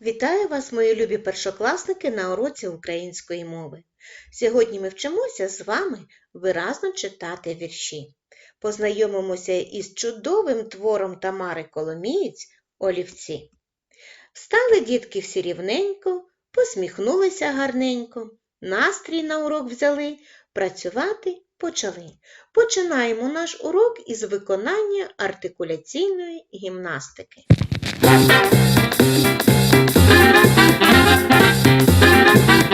Вітаю вас, мої любі першокласники, на уроці української мови. Сьогодні ми вчимося з вами виразно читати вірші. Познайомимося із чудовим твором Тамари Коломієць Олівці. Встали дітки всі рівненько, посміхнулися гарненько, настрій на урок взяли, працювати почали. Починаємо наш урок із виконання артикуляційної гімнастики. No hay.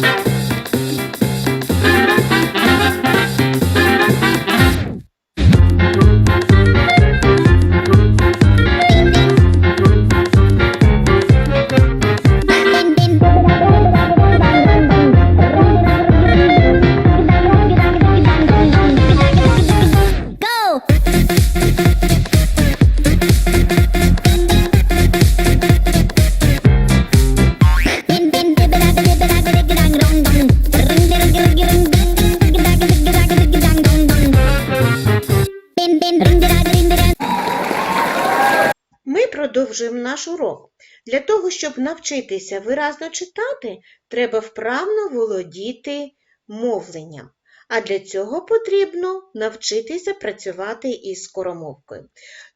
Bye. Щоб навчитися виразно читати, треба вправно володіти мовленням. А для цього потрібно навчитися працювати із скоромовкою.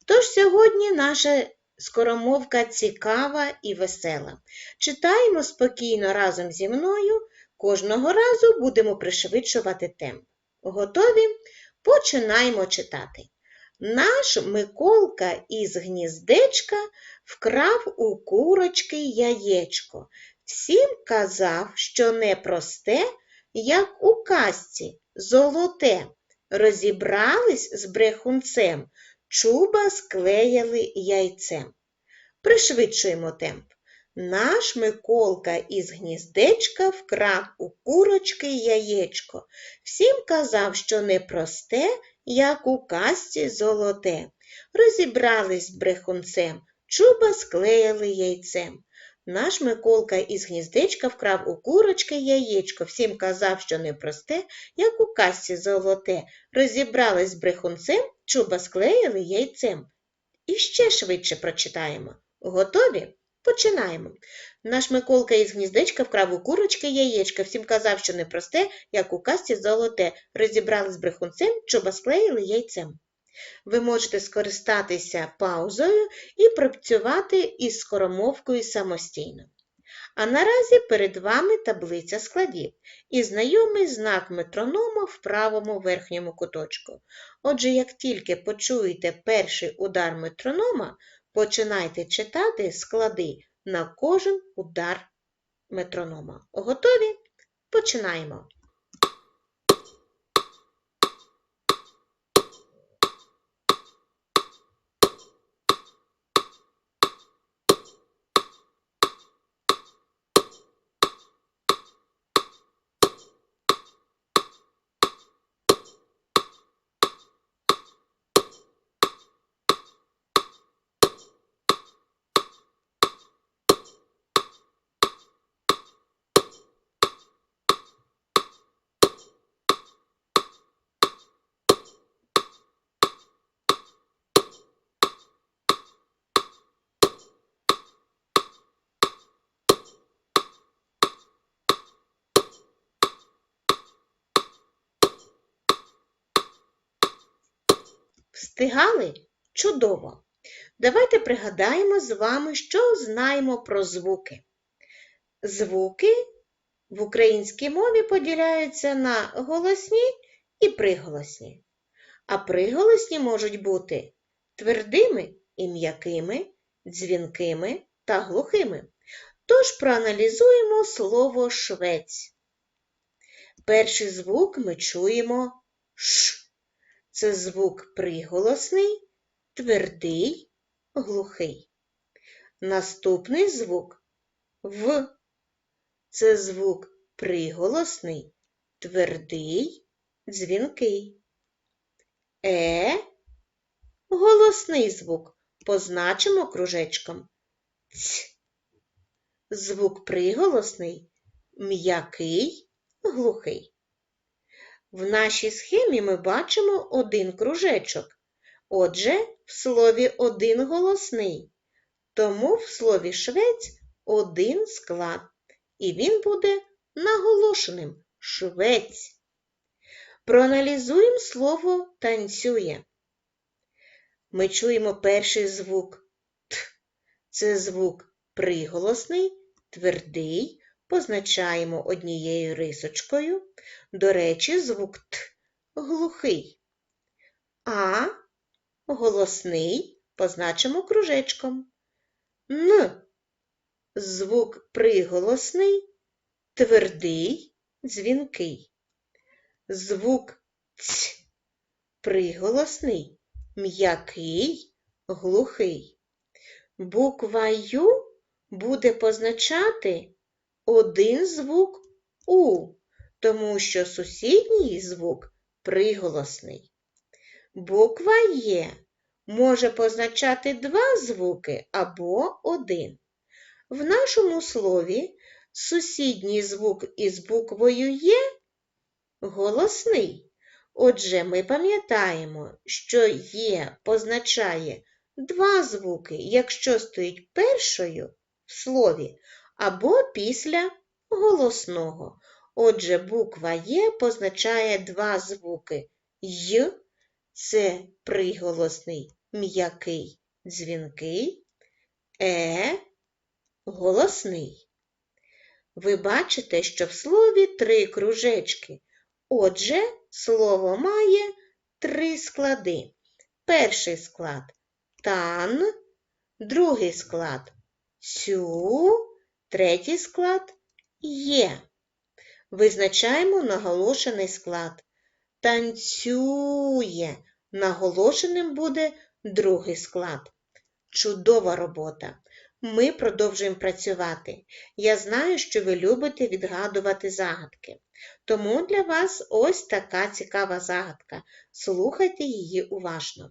Тож сьогодні наша скоромовка цікава і весела. Читаємо спокійно разом зі мною. Кожного разу будемо пришвидшувати темп. Готові? Починаємо читати. Наш Миколка із гніздечка вкрав у курочки яєчко. Всім казав, що не просте, як у казці, золоте. Розібрались з брехунцем, чуба склеяли яйцем. Пришвидшуємо темп. Наш Миколка із гніздечка вкрав у курочки яєчко. Всім казав, що не просте, як у казці золоте. Розібрались з брехунцем, чуба склеїли яйцем. Наш Миколка із гніздечка вкрав у курочки яєчко, всім казав, що не просте, як у казці золоте. Розібрались з брехунцем, чуба склеїли яйцем. І ще швидше прочитаємо. Готові? Починаємо. Наш Миколка із гніздечка вкрав у курочки яєчка, всім казав, що не просте, як у касті золоте. Розібрали з брехунцем, чоба склеїли яйцем. Ви можете скористатися паузою і працювати із скоромовкою самостійно. А наразі перед вами таблиця складів і знайомий знак метронома в правому верхньому куточку. Отже, як тільки почуєте перший удар метронома, починайте читати склади на кожен удар метронома. Готові? Починаємо. Встигали? Чудово! Давайте пригадаємо з вами, що знаємо про звуки. Звуки в українській мові поділяються на голосні і приголосні. А приголосні можуть бути твердими і м'якими, дзвінкими та глухими. Тож проаналізуємо слово швець. Перший звук ми чуємо ш. Це звук приголосний, твердий, глухий. Наступний звук в. Це звук приголосний, твердий, дзвінкий. Е голосний звук позначимо кружечком. Ць. Звук приголосний, м'який, глухий. В нашій схемі ми бачимо один кружечок. Отже, в слові один голосний. Тому в слові швець один склад. І він буде наголошеним швець. Проаналізуємо слово танцює. Ми чуємо перший звук Т. Це звук приголосний, твердий, позначаємо однією рисочкою. До речі, звук Т глухий. А голосний позначимо кружечком. Н звук приголосний, твердий, дзвінкий. Звук Ц приголосний, м'який, глухий. Буква Ю буде позначати один звук У, тому що сусідній звук приголосний. Буква Є може позначати два звуки або один. В нашому слові сусідній звук із буквою Є голосний. Отже, ми пам'ятаємо, що Є позначає два звуки, якщо стоїть першою в слові або після голосного. Отже, буква Є позначає два звуки Й це приголосний м'який дзвінкий, Е голосний. Ви бачите, що в слові три кружечки. Отже, слово має три склади. Перший склад тан, другий склад цю, третій склад є. Визначаємо наголошений склад. Танцює. Наголошеним буде другий склад. Чудова робота. Ми продовжуємо працювати. Я знаю, що ви любите відгадувати загадки. Тому для вас ось така цікава загадка. Слухайте її уважно.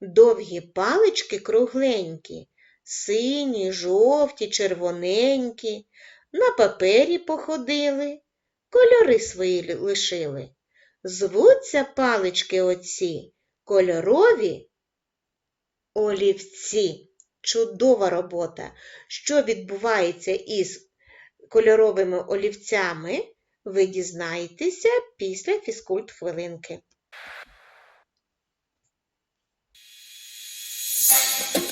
Довгі палички кругленькі, сині, жовті, червоненькі, на папері походили, кольори свої лишили. Звуться палички оці, кольорові олівці. Чудова робота. Що відбувається із кольоровими олівцями, ви дізнаєтеся після фізкульт-хвилинки. наш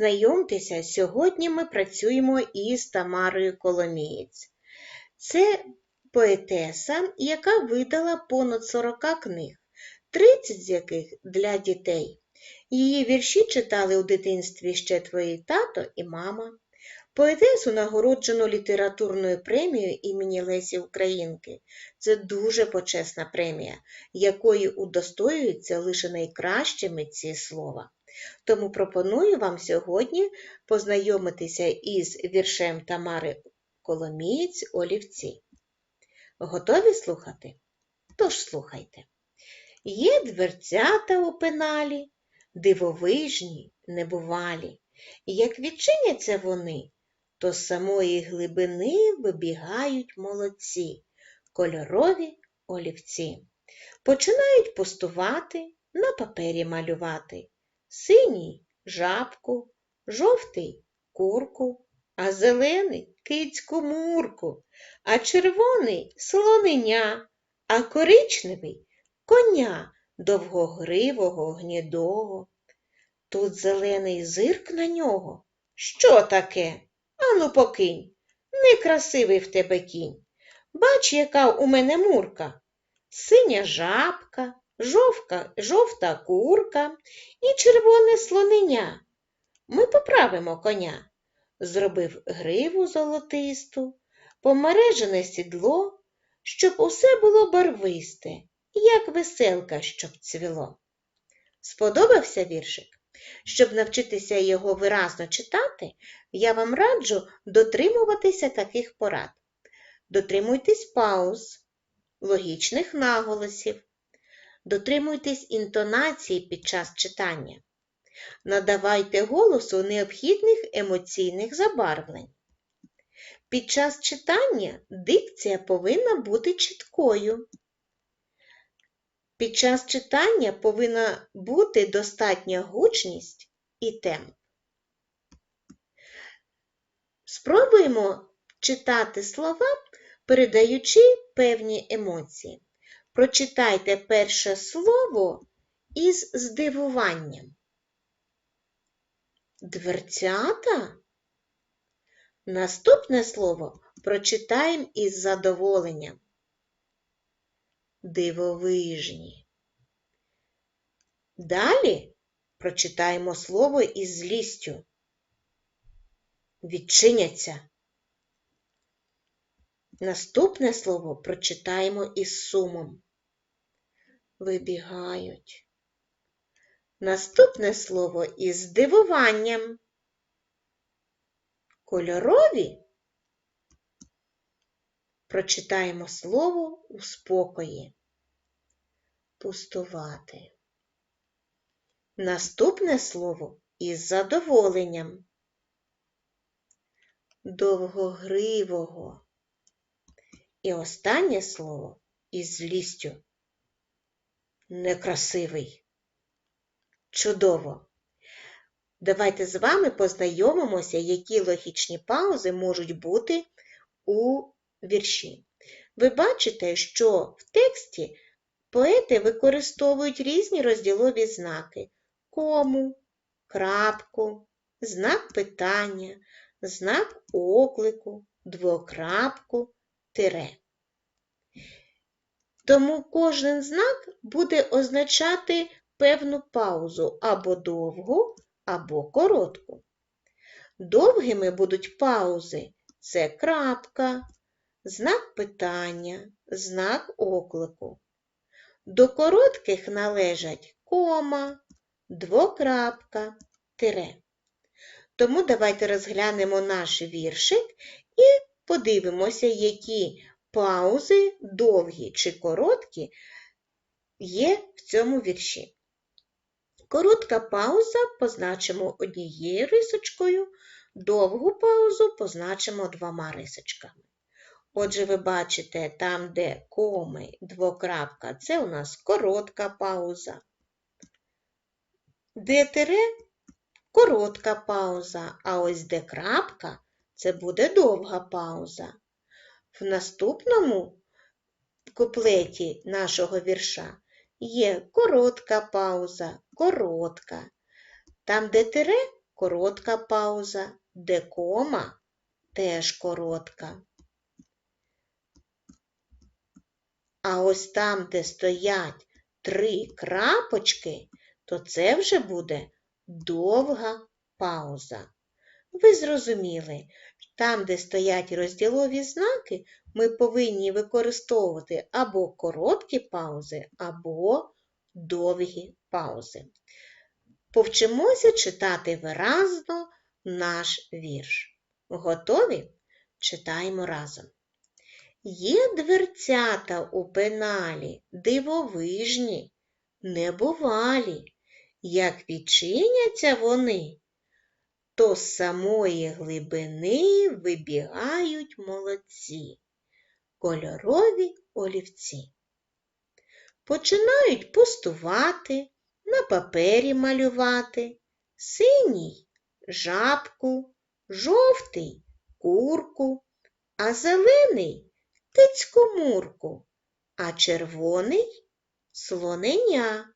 Знайомтеся, сьогодні ми працюємо із Тамарою Коломієць. Це поетеса, яка видала понад 40 книг, 30 з яких для дітей. Її вірші читали у дитинстві ще твої тато і мама. Поетесу нагороджено літературною премією імені Лесі Українки. Це дуже почесна премія, якої удостоюються лише найкращі митці слова. Тому пропоную вам сьогодні познайомитися із віршем Тамари Коломієць Олівці. Готові слухати? Тож слухайте. Є дверцята у пеналі, дивовижні, небувалі. Як відчиняться вони, то з самої глибини вибігають молодці, кольорові олівці. Починають пустувати, на папері малювати. Синій жабку, жовтий курку, а зелений кицьку мурку, а червоний слоненя, а коричневий коня довгогривого, гнідого. Тут зелений зирк на нього. Що таке? Ану покинь, некрасивий в тебе кінь. Бач, яка у мене мурка. Синя жабка, жовка, жовта курка і червоне слоненя. Ми поправимо коня. Зробив гриву золотисту, помережене сідло, щоб усе було барвисте, як веселка, щоб цвіло. Сподобався віршик? Щоб навчитися його виразно читати, я вам раджу дотримуватися таких порад. Дотримуйтесь пауз, логічних наголосів, дотримуйтесь інтонації під час читання. Надавайте голосу необхідних емоційних забарвлень. Під час читання дикція повинна бути чіткою. Під час читання повинна бути достатня гучність і темп. Спробуємо читати слова, передаючи певні емоції. Прочитайте перше слово із здивуванням. Дверцята? Наступне слово прочитаємо із задоволенням. Дивовижні. Далі прочитаємо слово із злістю. Відчиняться. Наступне слово прочитаємо із сумом. Вибігають. Наступне слово із здивуванням. Кольорові. Прочитаємо слово у спокої. Пустувати. Наступне слово із задоволенням. Довгогривого. І останнє слово із злістю. Некрасивий. Чудово! Давайте з вами познайомимося, які логічні паузи можуть бути у вірші. Ви бачите, що в тексті поети використовують різні розділові знаки кому, крапку, знак питання, знак оклику, двокрапку, тире. Тому кожен знак буде означати певну паузу або довгу, або коротку. Довгими будуть паузи це крапка, знак питання, знак оклику. До коротких належать кома, двокрапка, тире. Тому давайте розглянемо наш віршик і подивимося, які паузи, довгі чи короткі, є в цьому вірші. Коротка пауза позначимо однією рисочкою, довгу паузу позначимо двома рисочками. Отже, ви бачите, там, де коми, двокрапка, це у нас коротка пауза. Де тире коротка пауза, а ось де крапка це буде довга пауза. В наступному куплеті нашого вірша є коротка пауза, коротка. Там, де тире, коротка пауза, де кома теж коротка. А ось там, де стоять три крапочки, то це вже буде довга пауза. Ви зрозуміли, там, де стоять розділові знаки, ми повинні використовувати або короткі паузи, або довгі паузи. Повчимося читати виразно наш вірш. Готові? Читаємо разом. Є дверцята у пеналі, дивовижні, небувалі. Як відчиняться вони, то з самої глибини вибігають молодці, кольорові олівці. Починають пустувати, на папері малювати, синій жабку, жовтий курку, а зелений кицьку мурку, а червоний слоненя,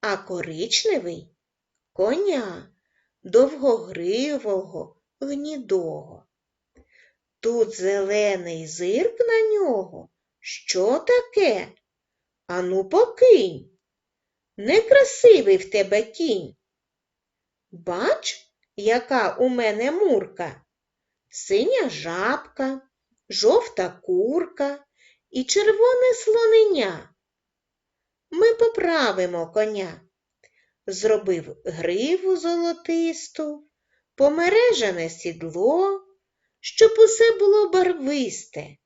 а коричневий коня, довгогривого, гнідого. Тут зелений зирк на нього. Що таке? Ану покинь. Некрасивий в тебе кінь. Бач, яка у мене мурка, синя жабка, жовта курка і червоне слоненя. Ми поправимо коня. Зробив гриву золотисту, помережене сідло, щоб усе було барвисте,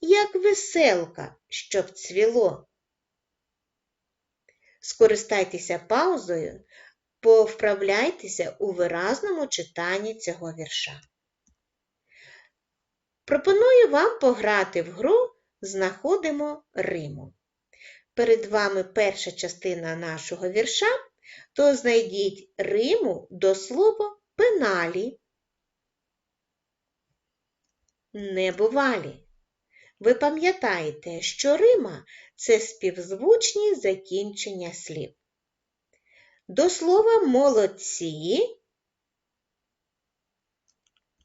як веселка, щоб цвіло. Скористайтеся паузою, повправляйтеся у виразному читанні цього вірша. Пропоную вам пограти в гру Знаходимо Риму. Перед вами перша частина нашого вірша, то знайдіть Риму до слова пеналі. Небувалі. Ви пам'ятаєте, що Рима це співзвучні закінчення слів. До слова молодці,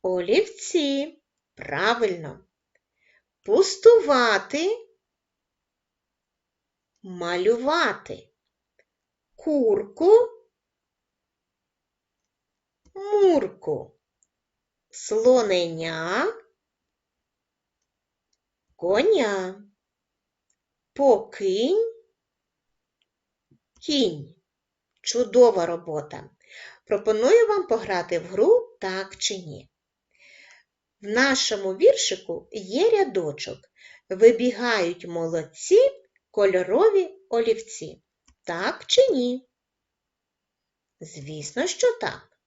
олівці. Правильно. Пустувати, малювати. Курку, мурку, слоненя, коня, покинь, кінь. Чудова робота. Пропоную вам пограти в гру так чи ні. В нашому віршику є рядочок. Вибігають молодці кольорові олівці. Так чи ні? Звісно, що так.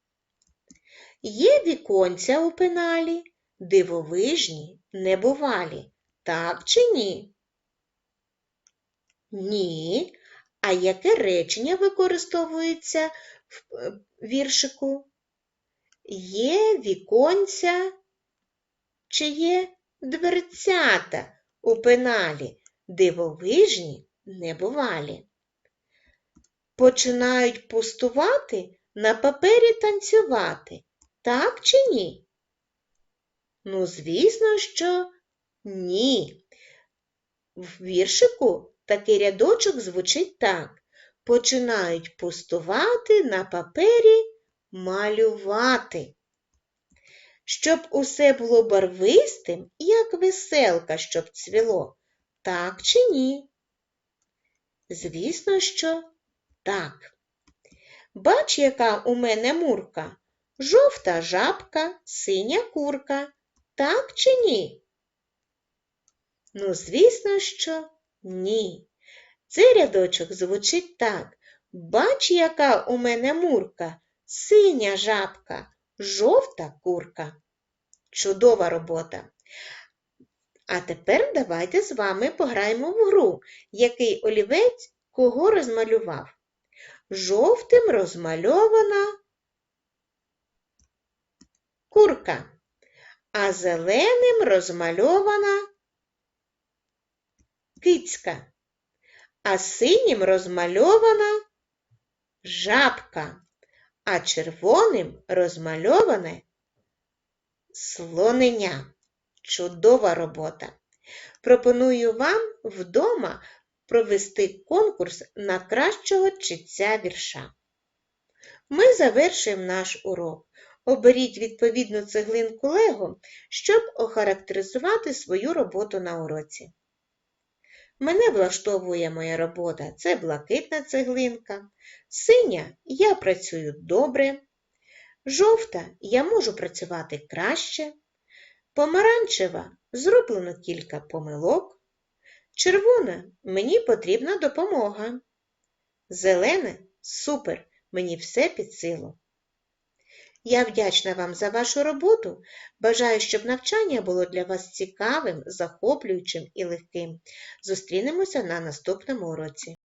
Є віконця у пеналі, дивовижні, небувалі. Так чи ні? Ні. А яке речення використовується в е, віршику? Є віконця чи є дверцята у пеналі, дивовижні, небувалі. Починають пустувати, на папері танцювати, так чи ні? Ну, звісно, що ні. В віршику такий рядочок звучить так. Починають пустувати на папері малювати. Щоб усе було барвистим, як веселка, щоб цвіло, так чи ні? Звісно, що так. Бач, яка у мене мурка, жовта жабка, синя курка, так чи ні? Ну, звісно, що ні. Цей рядочок звучить так. Бач, яка у мене мурка, синя жабка, жовта курка. Чудова робота. А тепер давайте з вами пограємо в гру, який олівець кого розмалював. Жовтим розмальована курка, а зеленим розмальована кицька, а синім розмальована жабка, а червоним розмальоване слонення. Чудова робота. Пропоную вам вдома провести конкурс на кращого читця вірша. Ми завершуємо наш урок. Оберіть відповідну цеглинку Лего, щоб охарактеризувати свою роботу на уроці. Мене влаштовує моя робота це блакитна цеглинка, синя я працюю добре, жовта я можу працювати краще, помаранчева зроблено кілька помилок, червона мені потрібна допомога, зелене супер, мені все під силу. Я вдячна вам за вашу роботу. Бажаю, щоб навчання було для вас цікавим, захоплюючим і легким. Зустрінемося на наступному уроці.